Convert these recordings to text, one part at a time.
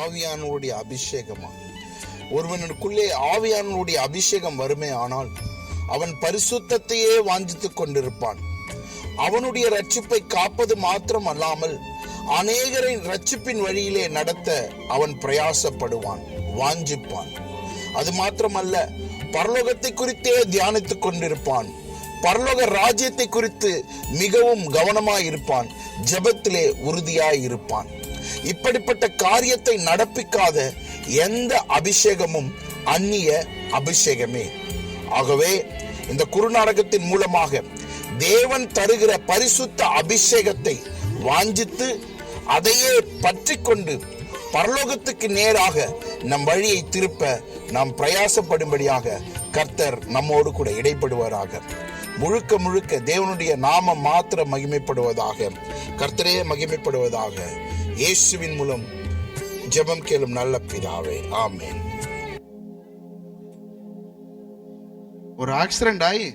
ஆவியானவருடைய அபிஷேகமா ஒருவனுக்குள்ளே ஆவியானவருடைய அபிஷேகம் வருமே ஆனால் அவன் பரிசுத்தத்தையே வாஞ்சித்துக் கொண்டிருப்பான். அவனுடைய ரட்சிப்பை காப்பது மாத்திரம் அல்லாமல் அநேகரை ரட்சிப்பின் வழியிலே நடத்த அவன் பிரயாசப்படுவான் வாஞ்சிப்பான். அது மாத்திரமல்ல பரலோகத்தை குறித்தே தியானித்துக் கொண்டிருப்பான். பரலோக ராஜ்யத்தை குறித்து மிகவும் கவனமாய் இருப்பான் ஜெபத்திலே உறுதியாய் இருப்பான் இப்படிப்பட்ட காரியத்தை நடப்பிக்காத எந்த அபிஷேகமும் அந்நிய அபிஷேகமே. ஆகவே இந்த குருநாடகத்தின் மூலமாக தேவன் தருகிற பரிசுத்த அபிஷேகத்தை வாஞ்சித்து அதையே பற்றி கொண்டு பரலோகத்துக்கு நேராக நம் வழியை திருப்ப நாம் பிரயாசப்படும்படியாக கர்த்தர் நம்மோடு கூட இடைப்படுவாராக. முழுக்க முழுக்க தேவனுடைய நாமம் மாத்திரம் மகிமைப்படுவதாக கர்த்தரே மகிமைப்படுவதாக இயேசுவின் மூலம் ஜெபம் கேளும் நல்ல பிதாவே ஆமேன். ஒரு ஆக்சிடென்ட் ஆகி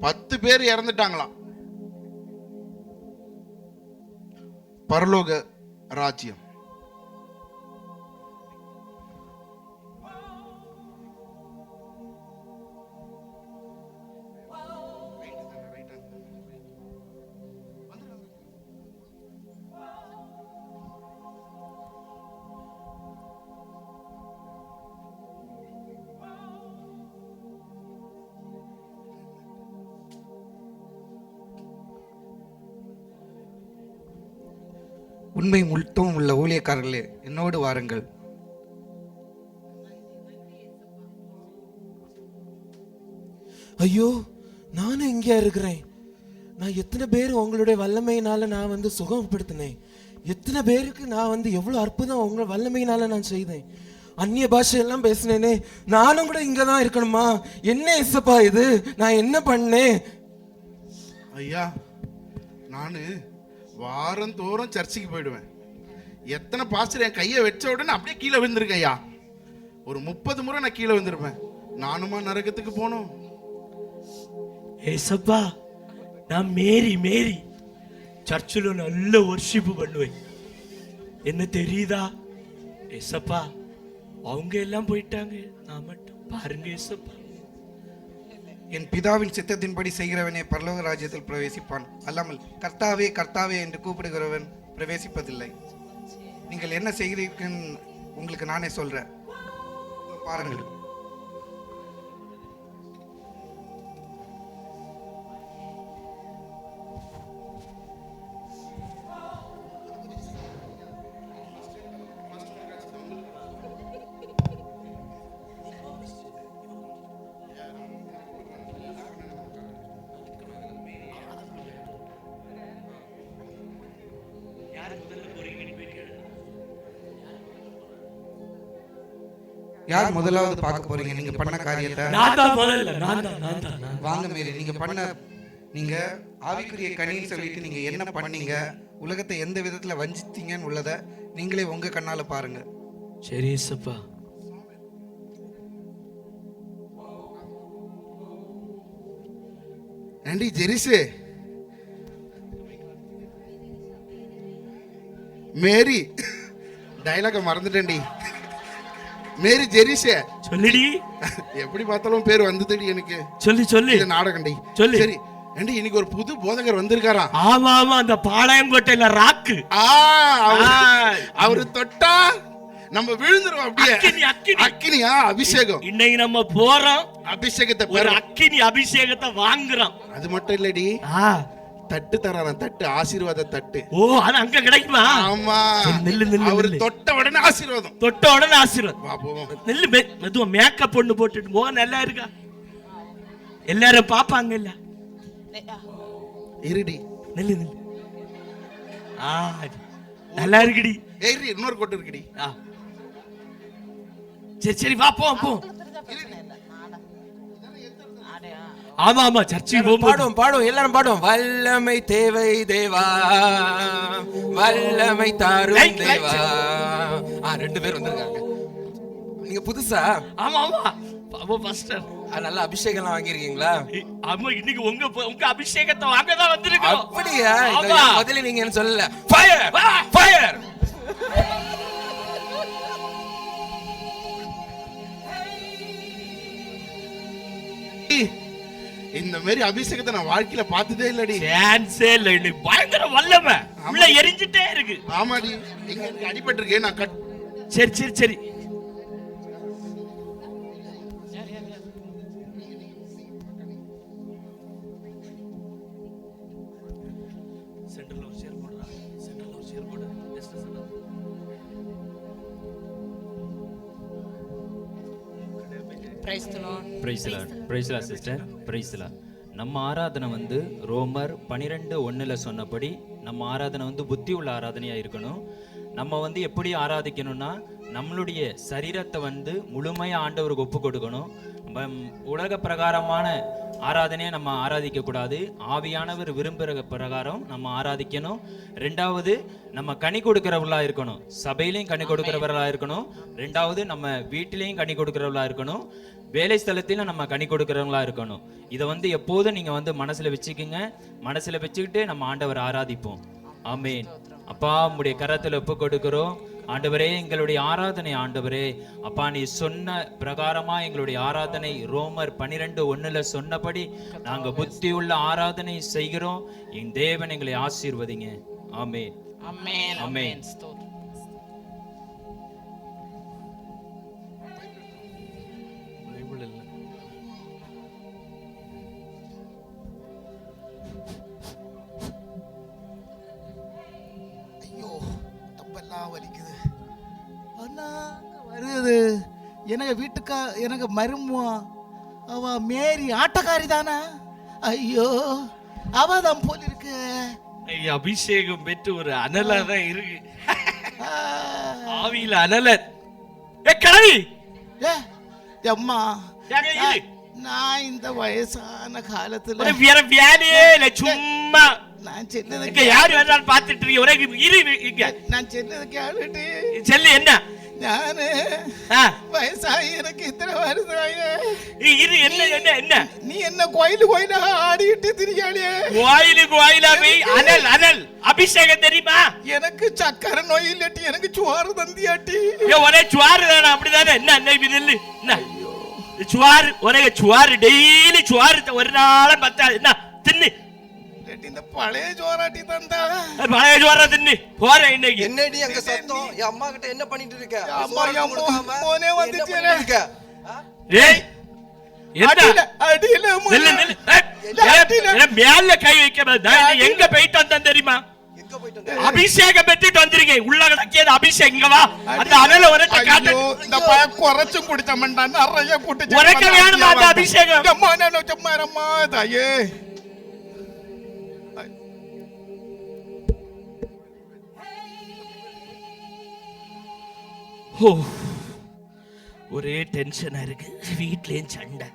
பத்து பேர் இறந்துட்டாங்களாம். பரலோக ராஜ்யம். உண்மை முழுத்தும் உள்ள ஊழியக்காரர்களே என்னோடு வாருங்கள். ஐயோ நானும் இங்கே இருக்கிறேன். நான் எத்தனை பேர் உங்களுடைய வல்லமையினால நான் வந்து சுகப்படுத்தினேன். எத்தனை பேருக்கு நான் வந்து எவ்வளோ அற்புதம் உங்க வல்லமையினால நான் செய்தேன். அந்நிய பாஷையெல்லாம் பேசினேனே நானும் கூட இங்கே தான் இருக்கணுமா? என்ன இசப்பா இது? நான் என்ன பண்ணேன்? ஐயா நான் வாரந்தோறும் சர்ச்சுக்கு போயிடுவேன். எத்தனை பாஸ்டர் என் கையை வச்ச உடனே அப்படியே கீழே விழுந்திருக்கேன் ஐயா ஒரு முப்பது முறை நான் கீழே விழுந்திருப்பேன். நானுமா நரகத்துக்கு போனோம் ஏசப்பா நான் மேரி மேரி சர்ச்சில் நல்ல ஒர்ஷிப்பு பண்ணுவேன். என்ன தெரியுதா? ஏசப்பா அவங்க எல்லாம் போயிட்டாங்க. நான் மட்டும் பாருங்க ஏசப்பா. என் பிதாவின் சித்தத்தின்படி செய்கிறவனே பரலோக ராஜ்யத்தில் பிரவேசிப்பான். அல்லாமல் கர்த்தாவே கர்த்தாவே என்று கூப்பிடுகிறவன் பிரவேசிப்பதில்லை. நீங்கள் என்ன செய்கிறீர்கள்? உங்களுக்கு நானே சொல்றேன். பாருங்கள். யார் முதலாவது பார்க்க போறீங்க? நீங்க பண்ண காரியத்தை நான் தான் முதல்ல நான் தான் நான் தான். வாங்க மேரி நீங்க பண்ண நீங்க ஆவிக்குரிய கனின்னு சொல்லிட்டு நீங்க என்ன பண்ணீங்க? உலகத்தை எந்த விதத்துல வஞ்சித்தீங்கன்னு உள்ளத நீங்களே உங்க கண்ணால பாருங்க. சரி ஏசப்பா ஏண்டி ஜெரிசு. மேரி டைலாக மறந்துட்டேன்டி. மேரி ஜெரிசு சொல்லுடி. எப்படி பார்த்தாலும் பேர் வந்ததுடி எனக்கு. சொல்லு சொல்லு. நாடகண்டி. சொல்லு. சரி ஏண்டி இன்னைக்கு ஒரு புது போதகர் வந்திருக்காராம் ஆமா ஆமா அந்த பாளையங்கோட்டையில ராக்கு. ஆ, அவரு- தொட்டா நம்ம விழுந்துருவோம் அப்படியே. அக்கினி, அக்கினி. அக்கினியா? அபிஷேகம். இன்னைக்கு நம்ம போறோம். அபிஷேகத்தை ஒரு அக்கினி அபிஷேகத்தை வாங்குறோம். அது மட்டும் இல்லடி. தட்டு தராராம் தட்டு ஆசீர்வாத தட்டு. ஓ அது அங்க கிடைக்குமா? ஆமா. நில்லு, நில்லு, அவரு. தொட்ட உடனே ஆசீர்வாதம். தொட்ட உடனே ஆசீர்வாதம். வா போவோம். நெல்லு மெதுவா மேக்கப் பொண்ணு போட்டுட்டு முகம் நல்லா இருக்கா? எல்லாரும் பாப்பாங்க இல்ல இருடி. நெல்லு நெல்லு. ஆ நல்லா இருக்குடி. ஏறி இன்னொரு கொட்டு இருக்குடி. ஆ. சரி சரி வா போ போ. ஆமா ஆமா சர்ச்சை பாடும் பாடும் எல்லாரும் பாடும் வல்லமை தேவை தேவா வல்லமை தாரும் தேவா. ஆ ரெண்டு பேர் வந்திருக்காங்க. நீங்க புதுசா? ஆமா ஆமா பாபா நல்ல அபிஷேகம் வாங்கிருக்கீங்களா ஆமா இன்னைக்கு உங்க உங்க அபிஷேகத்தை வாங்க வந்திருக்கோம். அப்படியா? முதல்ல நீங்க என்ன சொல்லல. Fire fire Hey! இந்த மாதிரி அபிஷேகத்தை நான் வாழ்க்கையில பார்த்ததே இல்லடி. சான்ஸே இல்ல. இன்னைக்கு பயங்கர வல்லமை. உள்ள எரிஞ்சிட்டே இருக்கு. ஆமாடி. எங்க எனக்கு அடிபட்டிருக்கே நான் கட் சரி சரி சரி. பிரைஸ்லா சிஸ்டர் பிரைஸ்லா நம்ம ஆராதனை வந்து ரோமர் பனிரெண்டு ஒன்றில் சொன்னபடி நம்ம ஆராதனை வந்து புத்தி உள்ள ஆராதனையாக இருக்கணும். நம்ம வந்து எப்படி ஆராதிக்கணும்னா நம்மளுடைய சரீரத்தை வந்து முழுமையாக ஆண்டவருக்கு ஒப்பு கொடுக்கணும். நம்ம உலக பிரகாரமான ஆராதனையை நம்ம ஆராதிக்க கூடாது. ஆவியானவர் விரும்புகிற பிரகாரம் நம்ம ஆராதிக்கணும். ரெண்டாவது நம்ம கனி கொடுக்கிறவர்களா இருக்கணும். சபையிலையும் கனி கொடுக்கிறவர்களா இருக்கணும். ரெண்டாவது நம்ம வீட்டிலையும் கனி கொடுக்கிறவர்களா இருக்கணும். வேலை ஸ்தலத்திலும் நம்ம கனி கொடுக்கிறவங்களா இருக்கணும். இதை வந்து எப்போதும் நீங்க வந்து மனசுல வச்சுக்கோங்க. மனசுல வச்சுக்கிட்டு நம்ம ஆண்டவர் ஆராதிப்போம். ஆமென். அப்பா உம்முடைய கரத்துல ஒப்பு கொடுக்கிறோம். ஆண்டவரே எங்களுடைய ஆராதனை ஆண்டவரே. அப்பா நீ சொன்ன பிரகாரமா எங்களுடைய ஆராதனை ரோமர் பனிரெண்டு ஒண்ணுல சொன்னபடி நாங்க புத்தியுள்ள ஆராதனை செய்கிறோம். என் தேவன் எங்களை ஆசீர்வதிங்க. ஆமென். அமேன் ஆமென். வருது. எனக்கு வீட்டுக்கா எனக்கு மருமோ அவ மேரி ஆட்டக்காரி தானா? ஐயோ அவ தான் போல இருக்கு. அபிஷேகம் பெற்று ஒரு அனலா தான் இருக்கு. ஆவியில அனலர் ஏ கிளவி ஏ, அம்மா. நான் இந்த வயசான காலத்துல வேற வேலையே இல்ல சும்மா. நான் சென்னதை இங்க யாரு வேணாலும் பாத்துட்டு இருக்கீங்க. ஒரே இரு இங்க. நான் சென்னதை கேளுட்டு செல்லு என்ன? நானு வயசாகி எனக்கு இத்தனை வருஷாயே இ- இரு என்ன என்ன என்ன? நீ என்ன கோயில் கோயிலா ஆடிட்டு திரியாளியே கோயிலு கோயிலா போய் அனல் அனல். அபிஷேகம் தெரியுமா? எனக்கு சக்கரை நோய் இல்லட்டி எனக்கு சுவாறு தந்தியாட்டி. ஒரே சுவாறு தானே? அப்படிதானே? என்ன என்ன இது இல்லு என்ன? சுவாறு ஒரே சுவாறு. டெய்லி சுவாறு ஒரு நாளும் பத்தாது. என்ன? தின்னு. இந்த பழைய சோறாட்டி தந்தா. பழைய சுவாரா தின்னு. போறேன் இன்னைக்கு. என்னடி அங்க சத்தம்? என் அம்மா கிட்ட என்ன பண்ணிட்டு இருக்க? அம்மா, என் மோ- மோனே என்ன வந்துச்சு. பண்ணிட்டு இருக்க? ஆ? ஏய் என்ன அடியில அடியில நில்லு நில்லு. ஏய், ஏய், ஏய், மேல கை வைக்க எங்க போயிட்டு வந்தேன் தெரியுமா? எங்க போயிட்டு வந்த? அபிஷேகம் பெற்றுட்டு வந்திருக்கேன். உள்ள கிடக்கியது அபிஷேகம் இங்க வா. அந்த அனல உரத்தை காட்டு ஐயோ இந்த பையன் குறைச்சும் குடிச்ச மாட்டான் நிறைய குடிச்சு உரைக்க வேணுமா அந்த அபிஷேகம்? அம்மா நான் சும்மா இரும்மா, தாயே ஓ ஒரே டென்ஷனா இருக்கு. வீட்லேயும் சண்டை.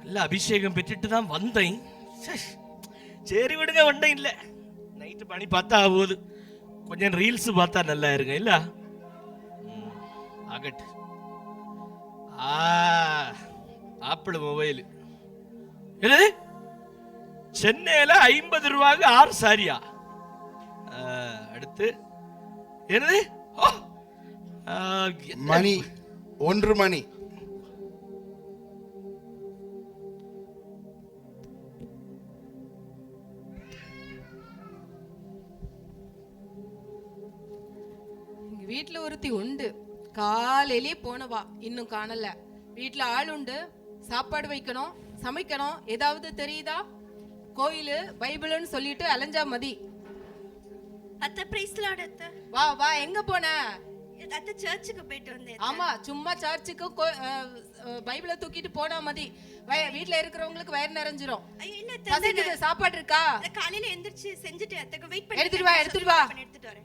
நல்ல அபிஷேகம் பெற்றுட்டு தான் வந்தேன். சரி விடுங்க வந்தேன் இல்ல. நைட்டு மணி பார்த்தா ஆகுது கொஞ்சம் ரீல்ஸ் பார்த்தா நல்லா இருங்க இல்ல? ம், ஆகட்டு ஆ ஆப்பிள் மொபைல் என்னது? சென்னையில ஐம்பது ரூபாய்க்கு ஆறு சாரியா ஆ, அடுத்து என்னது? ஓ மணி ஒன்று மணி. வீட்ல ஒருத்தி உண்டு. காலையிலேயே போனவா இன்னும் காணல. வீட்ல ஆள் உண்டு. சாப்பாடு வைக்கணும் சமைக்கணும். ஏதாவது தெரியுதா? கோயிலு பைபிள்னு சொல்லிட்டு அலைஞ்சா மதி. அத்தை பிரைஸ் லார்ட் அத்தை. வா வா எங்க போன? அத்தை சர்ச்சுக்கு போயிட்டு வந்தேன். ஆமா சும்மா சர்ச்சுக்கு பைபிளை தூக்கிட்டு போனா மதி. வீட்ல இருக்கிறவங்களுக்கு வயிறு நிறைஞ்சிரும். இல்ல பசிக்குது சாப்பாடு இருக்கா? காலையில எந்திரிச்சு செஞ்சுட்டு அத்தைக்கு வெயிட் பண்ணி எடுத்துட்டு வா, எடுத்துட்டு வா. எடுத்துட்டு வரேன்.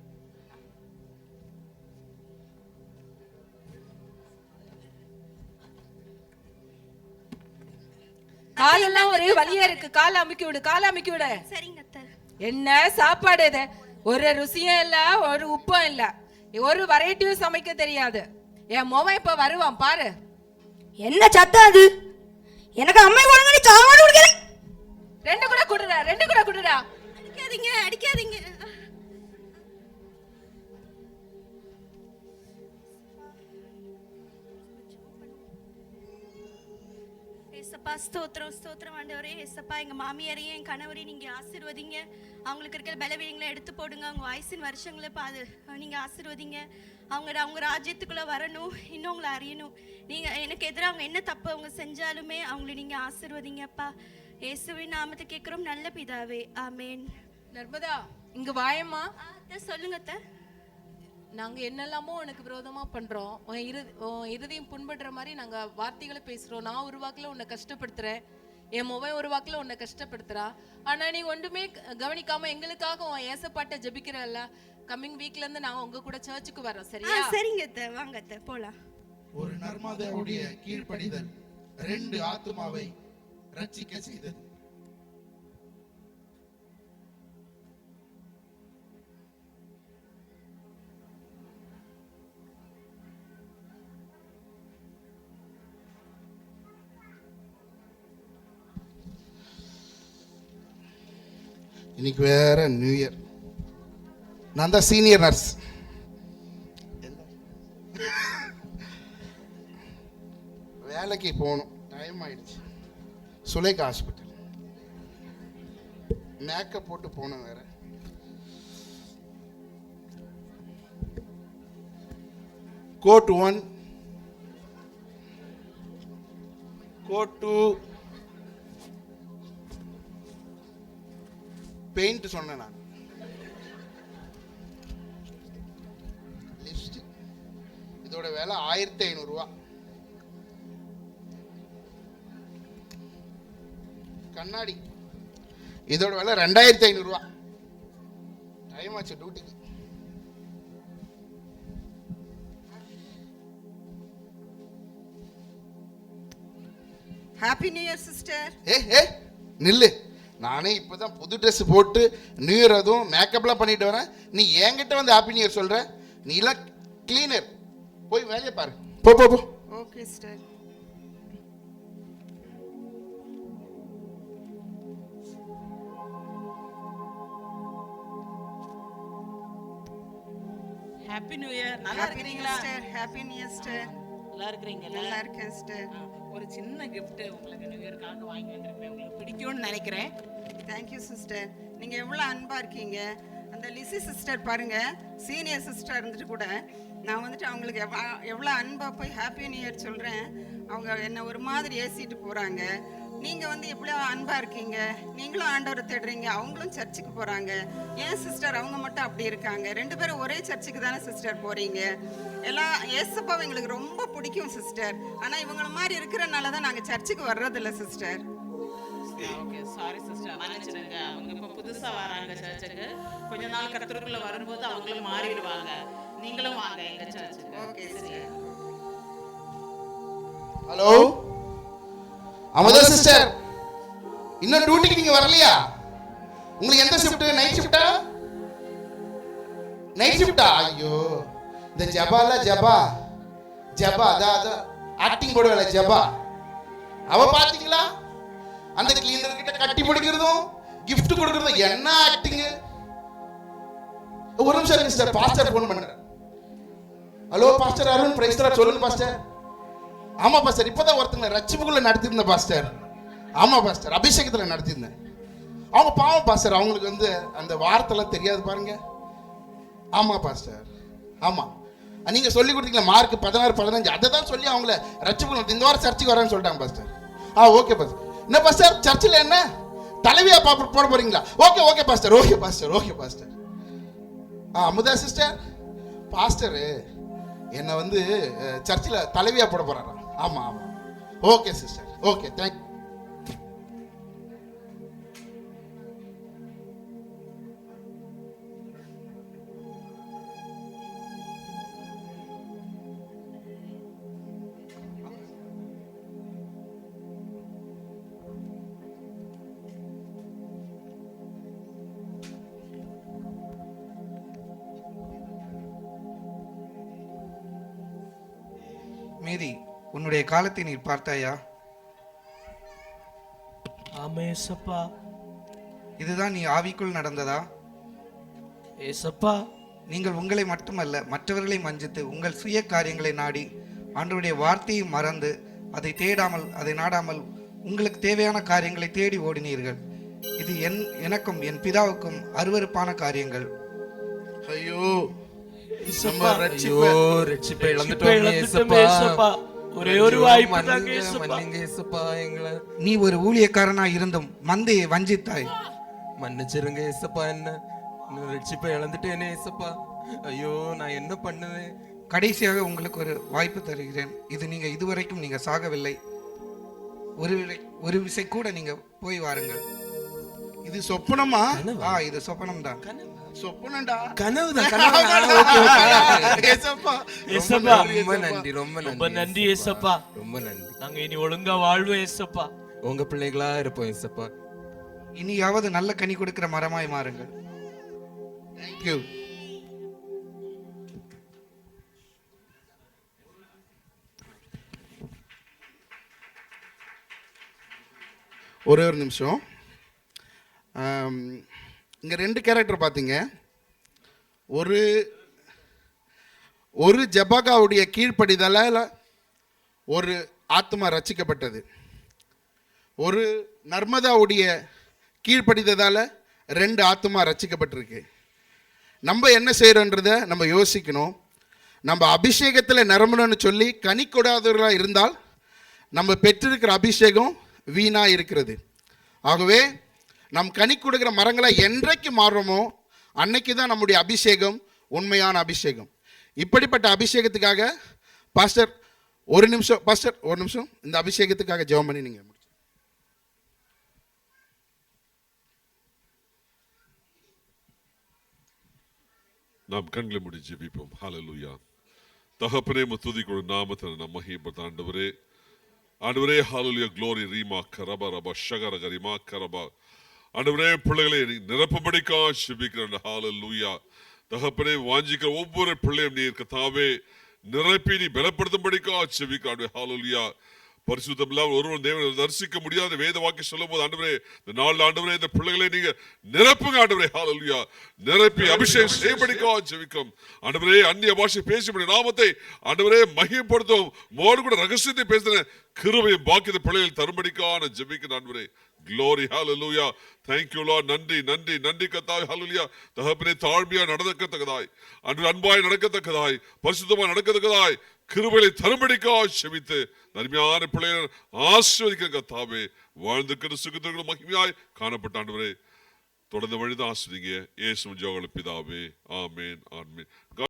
காலெல்லாம் ஒரே வலியா இருக்கு. காலை அமுக்கி விடு காலை அமுக்கி விடு. சரிங்க என்ன சாப்பாடு இது? ஒரு ருசியும் இல்ல ஒரு உப்பும் இல்ல. ஒரு வெரைட்டியும் சமைக்க தெரியாது. என் மொவன் இப்ப வருவான் பாரு. என்ன சத்தம் அது? எனக்கு அம்மை கொடுங்க சாப்பாடு கொடுக்கிறேன் ரெண்டு கூட குடுடா ரெண்டு கூட குடுடா அடிக்காதீங்க அடிக்காதீங்க. ஏசப்பா ஸ்தோத்திரம் ஸ்தோத்திரம். ஆண்டவரே ஏசப்பா எங்க மாமியாரையும் என் கணவரையும் நீங்க ஆசீர்வதிங்க. அவங்களுக்கு இருக்கிற பலவீனங்களை எடுத்து போடுங்க. அவங்க வயசின் வருஷங்களை பாது நீங்க ஆசீர்வதிங்க. அவங்க அவங்க ராஜ்யத்துக்குள்ள வரணும். இன்னும் உங்களை அறியணும். நீங்க எனக்கு எதிராக அவங்க என்ன தப்பு அவங்க செஞ்சாலுமே அவங்களை நீங்க ஆசீர்வதிங்கப்பா இயேசுவின் நாமத்தை கேட்குறோம். நல்ல பிதாவே. ஆமேன். நர்மதா இங்க வாயம்மா. சொல்லுங்க அத்தை. நாங்க என்னெல்லாமோ உனக்கு விரோதமா பண்றோம். உன் இரு உன் இருதயம் புண்படுற மாதிரி நாங்க வார்த்தைகளை பேசுறோம். நான் ஒரு வாக்குல உன்னை கஷ்டப்படுத்துறேன். என் முகம் ஒரு வாக்குல உன்னை கஷ்டப்படுத்துறா. ஆனா நீ ஒன்றுமே க- கவனிக்காம எங்களுக்காக உன் ஏசப்பாட்ட ஜெபிக்கிறல்ல. கம்மிங் வீக்ல இருந்து நான் உங்க கூட சர்ச்சுக்கு வரோம் சரியா? சரிங்க அத்தை. வாங்க அத்தை. போலாம். ஒரு நர்மதாவுடைய கீழ்ப்படிதல் ரெண்டு ஆத்துமாவை ரட்சிக்க செய்தது. இன்னைக்கு வேற நியூ இயர் நான் தான் சீனியர் நர்ஸ் வேலைக்கு போகணும். டைம் ஆயிடுச்சு. சுலேகா ஹாஸ்பிட்டல் மேக்கப் போட்டு போனேன் வேற. Coat one coat two paint சொன்னேன் நான். லிப்ஸ்டிக் இதோட விலை ஆயிரத்தி ஐநூறுரூவா கண்ணாடி. இதோட விலை ரெண்டாயிரத்தி ஐநூறுரூவா டைம் ஆச்சு டியூட்டிக்கு ஹாப்பி நியூ இயர் சிஸ்டர் ஏ ஏ நில்லு. நானே இப்போதான் புது ட்ரெஸ் போட்டு நியூ இயர் அதுவும் மேக்கப்லாம் பண்ணிட்டு வரேன். நீ என்கிட்ட வந்து ஹாப்பி நியூ இயர் சொல்ற? நீ எல்லாம் கிளீனர் போய் வேலையை பாரு. போ போ போ. Okay sister happy new year நல்லா இருக்கிறீங்களா? ஹாப்பி நியூ இயர் நல்லா இருக்கிறீங்களா நல்லா இருக்கேன் ஆ, ஒரு சின்ன கிஃப்ட் உங்களுக்கு நியூ இயர்க்காக வாங்கி வந்திருக்கேன் உங்களுக்கு பிடிக்கும்னு நினைக்கிறேன். தேங்க்யூ சிஸ்டர் நீங்க எவ்வளவு அன்பா இருக்கீங்க. அந்த லிசி சிஸ்டர் பாருங்க. சீனியர் சிஸ்டர் இருந்துட்டு கூட நான் வந்துட்டு அவங்களுக்கு எவ்வளோ எவ்வளோ அன்பா போய் ஹாப்பி நியூ இயர் சொல்றேன். அவங்க என்ன ஒரு மாதிரி ஏசிட்டு போறாங்க. நீங்க வந்து எவ்வளோ அன்பா இருக்கீங்க. நீங்களும் ஆண்டவரை தேடுறீங்க. அவங்களும் சர்ச்சுக்கு போறாங்க. ஏன் சிஸ்டர் அவங்க மட்டும் அப்படி இருக்காங்க? ரெண்டு பேரும் ஒரே சர்ச்சுக்கு தானே சிஸ்டர் போறீங்க? எல்லாம் ஏசப்பாவை எங்களுக்கு ரொம்ப பிடிக்கும் சிஸ்டர். ஆனா இவங்கள மாதிரி இருக்கிறனால தான் நாங்க சர்ச்சுக்கு வர்றதில்ல சிஸ்டர். ஓகே சாரி சிஸ்டர் மன்னிச்சிடுங்க அவங்க இப்போ புதுசா வராங்க சர்ச்சுக்கு. கொஞ்ச நாள் கருத்துக்குள்ள வரும்போது அவங்களும் மாறிடுவாங்க. நீங்களும் வாங்க எங்க சர்ச்சுக்கு. ஓகே சரியா ஹலோ அமுதா சிஸ்டர் இன்னும் டியூட்டிக்கு நீங்க வரலையா? உங்களுக்கு எந்த ஷிஃப்ட் நைட் ஷிஃப்டா நைட் ஷிஃப்டா ஐயோ இந்த ஜபால ஜபா. ஜபா அதான் அதான் ஆக்டிங் போடுவேல ஜபா. அவ பாத்தீங்களா? அந்த கிளீனர் கிட்ட கட்டி பிடிக்கிறதும் கிஃப்ட் கொடுக்கறதும் என்ன ஆக்டிங் ஒரு நிமிஷம் சிஸ்டர் பாஸ்டர் ஃபோன் பண்றேன் ஹலோ பாஸ்டர் அருண் பிரைஸ்தரா சொல்லுங்க பாஸ்டர் ஆமா பாஸ்டர் இப்பதான் ஒருத்தங்க ரட்சிப்புக்குள்ள நடத்தியிருந்தேன் பாஸ்டர் ஆமா பாஸ்டர் அபிஷேகத்துல நடத்தியிருந்தேன். அவங்க பாவம் பாஸ்டர் அவங்களுக்கு வந்து அந்த வார்த்தைலாம் தெரியாது பாருங்க. ஆமா பாஸ்டர் ஆமா. நீங்கள் நீங்க சொல்லி கொடுத்தீங்களா மார்க் பதினாறு பதினஞ்சு. அதை தான் சொல்லி அவங்கள ரட்சிப்புக்குள்ள இந்த வாரம் சர்ச்சுக்கு வரேன்னு சொல்லிட்டாங்க பாஸ்டர் ஆ ஓகே பாஸ்டர் என்ன பாஸ்டர் சர்ச்சில் என்ன? தலைவியா பாப்ப போட போறீங்களா? Okay okay pastor okay pastor okay pastor ஆ அமுதா சிஸ்டர் பாஸ்டரு என்னை வந்து சர்ச்சில் தலைவியா போட போறாராம். ஆமா ஆமா. Okay sister okay thank Mary உன்னுடைய காலத்தை நீர் பார்த்தாயா? ஆமா ஏசப்பா. இதுதான் நீ ஆவிக்குள் நடந்ததா? ஏசப்பா. நீங்கள் உங்களை மட்டுமல்ல மற்றவர்களை வஞ்சித்து உங்கள் சுய காரியங்களை நாடி ஆண்டவருடைய வார்த்தையை மறந்து அதை தேடாமல் அதை நாடாமல் உங்களுக்கு தேவையான காரியங்களை தேடி ஓடினீர்கள். இது என் எனக்கும் என் பிதாவுக்கும் அருவருப்பான காரியங்கள். ஐயோ. ரட்சிப்பை இழந்துட்டோமே இழந்துட்டோமே ஏசப்பா. ஏசப்பா. ஒரே ஒரு வாய்ப்பு நீ ஒரு ஊழியக்காரனாய் இருந்தும் மந்தையை வஞ்சித்தாய். மன்னிச்சிருங்க ஏசப்பா என்ன? ரட்சிப்பை இழந்துட்டேனே ஏசப்பா. ஐயோ நான் என்ன பண்ணுவேன்? கடைசியாக உங்களுக்கு ஒரு வாய்ப்பு தருகிறேன். இது நீங்க இதுவரைக்கும் நீங்க சாகவில்லை. ஒரு ஒரு விசை கூட நீங்க போய் வாருங்கள். இது சொப்பனமா? ஆ இது சொப்பனம் தான் சொப்பனண்டா கனவுதான் ரொம்ப நன்றி ரொம்ப நன்றி ரொம்ப நன்றி ஏசப்பா. ரொம்ப நன்றி. நாங்க இனி ஒழுங்கா வாழ்வோம் ஏசப்பா. உங்க பிள்ளைகளா இருப்போம் ஏசப்பா. இனியாவது நல்ல கனி கொடுக்கிற மரமாய் மாறுங்கள். தேங்க்யூ ஒரே ஒரு நிமிஷம். இங்கே ரெண்டு கேரக்டர் பார்த்தீங்க ஒரு ஒரு ஜபாகாவுடைய கீழ்ப்படிதலால் ஒரு ஆத்மா ரச்சிக்கப்பட்டது ஒரு நர்மதாவுடைய கீழ்ப்படிததால் ரெண்டு ஆத்மா ரச்சிக்கப்பட்டிருக்கு நம்ம என்ன செய்கிறோன்றத நம்ம யோசிக்கணும். நம்ம அபிஷேகத்தில் நிரம்பணும்னு சொல்லி கனி கொடாதவர்களாக இருந்தால் நம்ம பெற்றிருக்கிற அபிஷேகம் வீணாக இருக்கிறது. ஆகவே நம் கனி கொடுக்குற மரங்களை என்றைக்கு மாறுறோமோ அன்னைக்கு தான் நம்முடைய அபிஷேகம் உண்மையான அபிஷேகம். இப்படிப்பட்ட அபிஷேகத்துக்காக பாஸ்டர் ஒரு நிமிஷம் பாஸ்டர் ஒரு நிமிஷம். இந்த அபிஷேகத்துக்காக ஜெபம் பண்ணி நீங்கள் முடிச்சு. நாம் கண்களை முடி ஜெபிப்போம். ஹalleluya தகப்பனே முத்துதி கொடு நாமத்தில் நம்ம மகிமைப்பட்ட ஆண்டவரே. ஆண்டவரே ஹalleluya glory ரீமா கரபா ரபா ஷகர கரிமா கரபா. ஆண்டவரே பிள்ளைகளை நீ நிரப்பும்படிக்கா ஜெபிக்கிறேன் ஹalleluya தகப்பனே வாஞ்சிக்கிற ஒவ்வொரு பிள்ளையும் நீர் கத்தாவே நிரப்பி நீ பலப்படுத்தும்படிக்கா ஜெபிக்கிறேன் ஹalleluya பரிசுத்தம் இல்லாமல் ஒருவன் தேவனை தரிசிக்க முடியாத வேத வாக்கி சொல்லும் போது ஆண்டவரே இந்த நாலு ஆண்டவரே இந்த பிள்ளைகளை நீங்க நிரப்புங்க ஆண்டவரே. ஹalleluya நிரப்பி அபிஷேகம் செய்யபடிக்கா ஜெபிக்கும் ஆண்டவரே அந்நிய பாஷை பேசி நாமத்தை ஆண்டவரே மகிமைப்படுத்தும் மோடு கூட ரகசியத்தை பேசின கிருபையும் பாக்கியத பிள்ளைகள் தரும்படிக்கான ஜெபிக்கிற ஆண்டவரே. Thank you lord. நன்றி நன்றி நன்றி கத்தாய் hallelujah. தகப்பனே தாழ்மையா நடக்கத்தக்கதாய். அன்று அன்பாய் நடக்கத்தக்கதாய். பரிசுத்தமாய் நடக்கத்தக்கதாய். கிருபைகளை தரும்படிக்கா செபித்து நன்மையான பிள்ளைகள் ஆசிர்வதிக்கிற கத்தாவே வாழ்ந்து சுகத்திற்கு மகிமையாய் காணப்பட்டாண்டவரே தொடர்ந்து வழிதான் ஆசிரிங்க இயேசு ஜோகல பிதாவே. ஆமேன் ஆன்மேன்